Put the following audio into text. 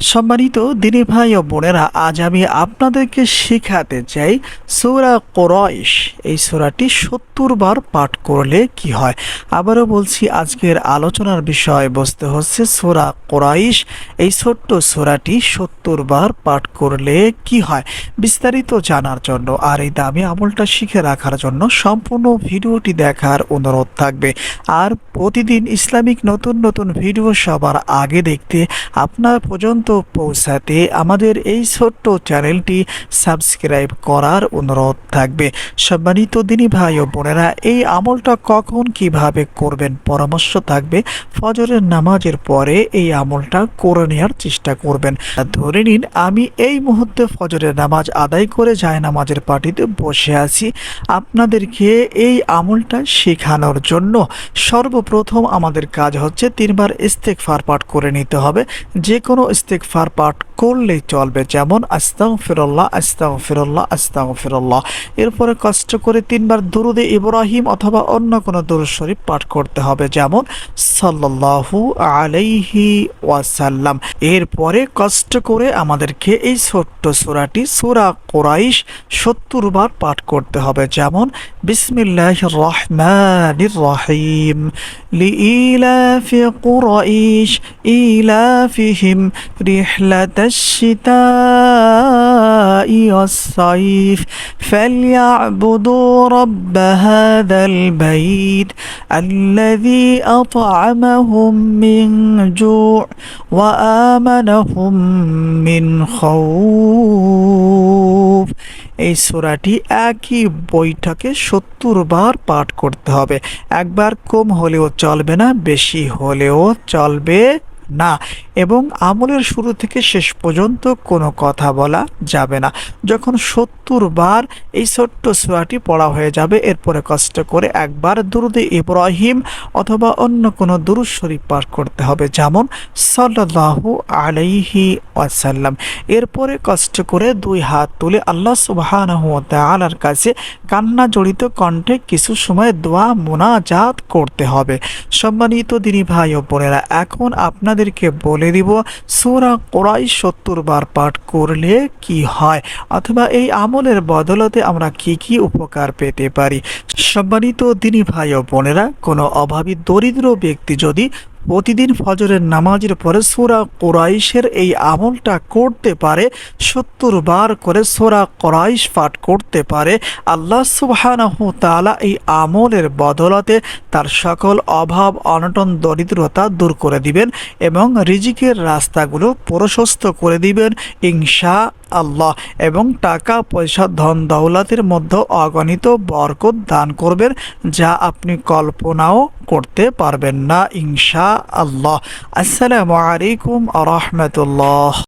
সম্মানিত দিনী ভাই ও বোনেরা, আজ আমি আপনাদেরকে শেখাতে চাই সূরা কোরআশ এই সোরাটি সত্তর বার পাঠ করলে কি হয়? আবারও বলছি, আজকের আলোচনার বিষয় বসতে হচ্ছে সোরা কোরআশ এই ছোট্ট সোরাটি সত্তর বার পাঠ করলে কি হয়? বিস্তারিত জানার জন্য আর এই দামি আমলটা শিখে রাখার জন্য সম্পূর্ণ ভিডিওটি দেখার অনুরোধ থাকবে। আর প্রতিদিন ইসলামিক নতুন নতুন ভিডিও সবার আগে দেখতে আপনার পর্যন্ত পৌঁছাতে আমাদের এই ছোট্ট চ্যানেলটি সাবস্ক্রাইব করার অনুরোধ থাকবে। সম্মানিত দিনী ভাই ও বোনেরা, এই আমলটা কখন কীভাবে করবেন পরামর্শ থাকবে। ফজরের নামাজের পরে এই আমলটা করে নেওয়ার চেষ্টা করবেন। ধরে নিন, আমি এই মুহূর্তে ফজরের নামাজ আদায় করে যায় নামাজের পার্টিতে বসে আছি। আপনাদেরকে এই আমলটা শেখানোর জন্য সর্বপ্রথম আমাদের কাজ হচ্ছে তিনবার ইস্তেকফার পাঠ করে নিতে হবে। যে কোনো ইস্তেকফার পাঠ করলেই চলবে যেমন আস্তাং ফিরল্লাহ আস্তাং ফিরল্লাহ আস্তাং ফিরল্লাহ এরপরে কষ্ট করে তিনবার দুরুদে ইব্রাহিম অথবা অন্য কোনো দুরুদ শরীফ পাঠ করতে হবে যেমন সাল্লাল্লাহু আলাইহি ওয়াসাল্লাম এরপরে কষ্ট করে আমাদেরকে এই ছোট্ট সূরাটি সূরা কোরাইশ সত্তর বার পাঠ করতে হবে যেমন বিসমিল্লাহ রহমানির রহিম لإيلاف قريش إيلافهم رحلة الشتاء والصيف فليعبدوا رب هذا البيت الذي أطعمهم من جوع وآمنهم من خوف এই সূরাটি একই বৈঠকে সত্তর বার পাঠ করতে হবে একবার কম হলেও চলবে না বেশি হলেও চলবে না এবং আমলের শুরু থেকে শেষ পর্যন্ত কোনো কথা বলা যাবে না। যখন সত্তর বার এই ছোট্ট সুরাটি পড়া হয়ে যাবে, এরপরে কষ্ট করে একবার দুরুদে ইব্রাহিম অথবা অন্য কোনো দুরুদ শরীফ পাঠ করতে হবে, যেমন সাল্লাল্লাহু আলাইহি ওয়াসাল্লাম। এরপরে কষ্ট করে দুই হাত তুলে আল্লাহ সুবহানাহু ওয়া তাআলার কাছে কান্না জড়িত কণ্ঠে কিছু সময় দোয়া মোনাজাত করতে হবে। সম্মানিত দিনী ভাই ও বোনেরা, এখন আপনাদেরকে বলে দিব, সোরা কোরাই সত্তর বার পাঠ করলে কি হয়? অথবা এই আমলের বদলতে আমরা কি কি উপকার পেতে পারি? সম্মানিত দিনী ভাই ও বোনেরা, কোনো অভাবী দরিদ্র ব্যক্তি যদি প্রতিদিন ফজরের নামাজের পরে সোরা কোরাইশের এই আমলটা করতে পারে, সত্তর বার করে সোরা কোরাইশ পাঠ করতে পারে। আল্লাহ সুবহানাহু তাআলা এই আমলের বদলতে তার সকল অভাব, অনটন, দরিদ্রতা দূর করে দিবেন এবং রিজিকের রাস্তাগুলো প্রশস্ত করে দিবেন। ইনশা আল্লাহ এবং টাকা, পয়সা, ধন, দৌলতের মধ্যে অগণিত বরকত দান করবেন যা আপনি কল্পনাও করতে পারবেন না ইনশা আল্লাহ আসসালামু আলাইকুম আ রহমতুল্লাহ।